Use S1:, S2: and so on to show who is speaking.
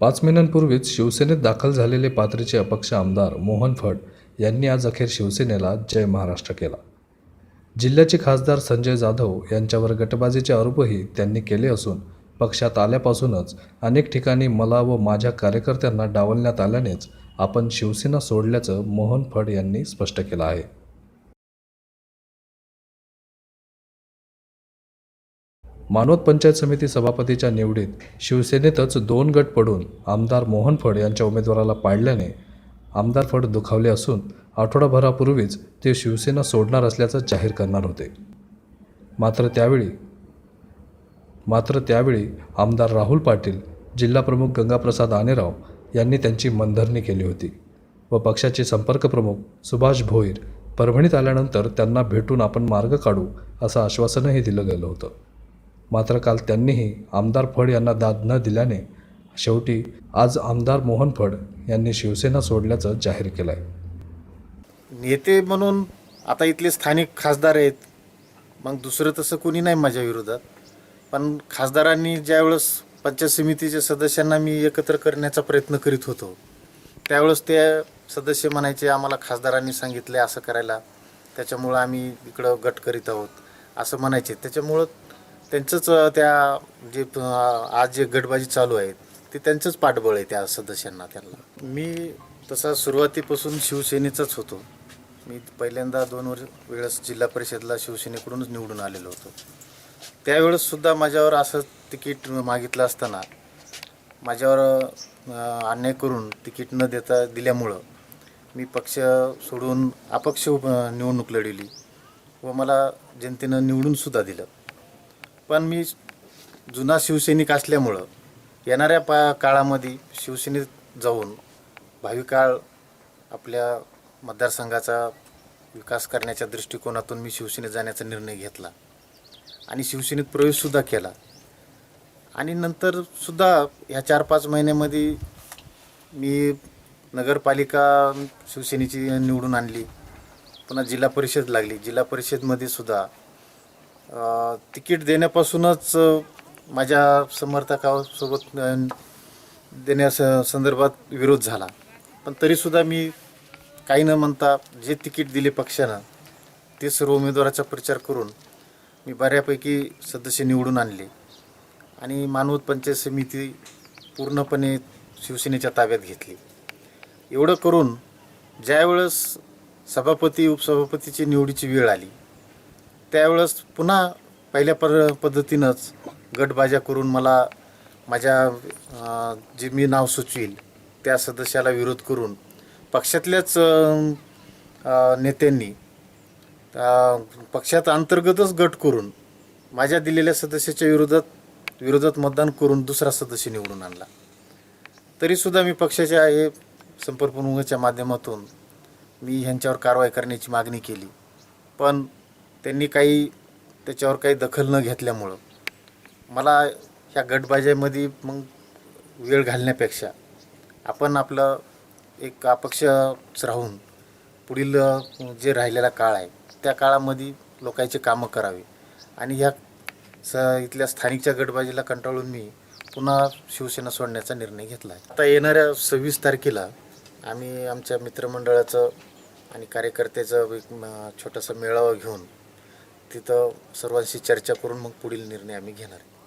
S1: पाच महिन्यांपूर्वीच शिवसेनेत दाखल झालेले पात्रीचे अपक्ष आमदार मोहन फड यांनी आज अखेर शिवसेनेला जय महाराष्ट्र केला. जिल्ह्याचे खासदार संजय जाधव यांच्यावर गटबाजीचे आरोपही त्यांनी केले असून पक्षात आल्यापासूनच अनेक ठिकाणी मला व माझ्या कार्यकर्त्यांना डावलण्यात आल्यानेच आपण शिवसेना सोडल्याचं मोहन फड यांनी स्पष्ट केलं आहे. मानवत पंचायत समिती सभापतीच्या निवडीत शिवसेनेतच दोन गट पडून आमदार मोहन फड यांच्या उमेदवाराला पाडल्याने आमदार फड दुखावले असून आठवडाभरापूर्वीच ते शिवसेना सोडणार असल्याचं जाहीर करणार होते. मात्र त्यावेळी मात्र त्यावेळी आमदार राहुल पाटील जिल्हाप्रमुख गंगाप्रसाद आनेराव यांनी त्यांची मनधरणी केली होती व पक्षाचे संपर्क प्रमुख सुभाष भोईर परभणीत आल्यानंतर त्यांना भेटून आपण मार्ग काढू असं आश्वासनही दिलं गेलं होतं. मात्र काल त्यांनीही आमदार फड यांना दाद न दिल्याने शेवटी आज आमदार मोहन फड यांनी शिवसेना सोडल्याचं जाहीर केलं आहे
S2: नेते म्हणून आता इथले स्थानिक खासदार आहेत. मग दुसरं तसं कोणी नाही माझ्या विरोधात. पण खासदारांनी ज्यावेळेस पंचायत समितीच्या सदस्यांना मी एकत्र करण्याचा प्रयत्न करीत होतो त्यावेळेस ते सदस्य म्हणायचे आम्हाला खासदारांनी सांगितले असं करायला. त्याच्यामुळं आम्ही इकडं गट करीत आहोत. असं म्हणायचे. त्याच्यामुळं त्यांचंच त्या जे आज जे गटबाजी चालू आहे ते त्यांचंच पाठबळ आहे त्या सदस्यांना त्यांना. मी तसा सुरुवातीपासून शिवसेनेचाच होतो. मी पहिल्यांदा दोन वर्ष वेळेस जिल्हा परिषदला शिवसेनेकडूनच निवडून आलेलो होतो. त्यावेळेस सुद्धा माझ्यावर असं तिकीट मागितलं असताना माझ्यावर अन्याय करून तिकीट न देता दिल्यामुळं मी पक्ष सोडून अपक्ष निवडणूक लढवली व मला जनतेनं निवडूनसुद्धा दिलं. पण मी जुना शिवसैनिक असल्यामुळं येणाऱ्या पा काळामध्ये शिवसेनेत जाऊन भावी काळ आपल्या मतदारसंघाचा विकास करण्याच्या दृष्टिकोनातून मी शिवसेनेत जाण्याचा निर्णय घेतला. आणि शिवसेनेत प्रवेशसुद्धा केला. आणि नंतरसुद्धा ह्या चार पाच महिन्यामध्ये मी नगरपालिका शिवसेनेची निवडून आणली. पुन्हा जिल्हा परिषद लागली. जिल्हा परिषदमध्ये सुद्धा तिकीट देण्यापासूनच माझ्या समर्थकासोबत देण्यास संदर्भात विरोध झाला. पण तरीसुद्धा मी काही न म्हणता जे तिकीट दिले पक्षानं ते सर्व उमेदवाराचा प्रचार करून मी बऱ्यापैकी सदस्य निवडून आणले. आणि मानवत पंचायत समिती पूर्णपणे शिवसेनेच्या ताब्यात घेतली. एवढं करून ज्यावेळेस सभापती उपसभापतीची निवडीची वेळ आली त्यावेळेस पुन्हा पहिल्या पर पद्धतीनंच गटबाज्या करून मला माझ्या जे मी नाव सुचवील त्या सदस्याला विरोध करून पक्षातल्याच नेत्यांनी पक्षात अंतर्गतच गट करून माझ्या दिलेल्या सदस्याच्या विरोधात विरोधात मतदान करून दुसरा सदस्य निवडून आणला. तरीसुद्धा मी पक्षाच्या हे संपर्क प्रमुखाच्या माध्यमातून मी ह्यांच्यावर कारवाई करण्याची मागणी केली. पण त्यांनी काही त्याच्यावर काही दखल न घेतल्यामुळं मला ह्या गटबाजीमध्ये मग वेळ घालण्यापेक्षा आपण आपलं एक अपक्षच राहून पुढील जे राहिलेला काळ आहे त्या काळामध्ये लोकांचे कामं करावे. आणि ह्या स इथल्या स्थानिकच्या गटबाजीला कंटाळून मी पुन्हा शिवसेना सोडण्याचा निर्णय घेतला आहे. आता येणाऱ्या सव्वीस तारखेला आम्ही आमच्या मित्रमंडळाचं आणि कार्यकर्त्याचं एक छोटासा मेळावा घेऊन तिथं सर्वांशी चर्चा करून मग पुढील निर्णय आम्ही घेणार. आहे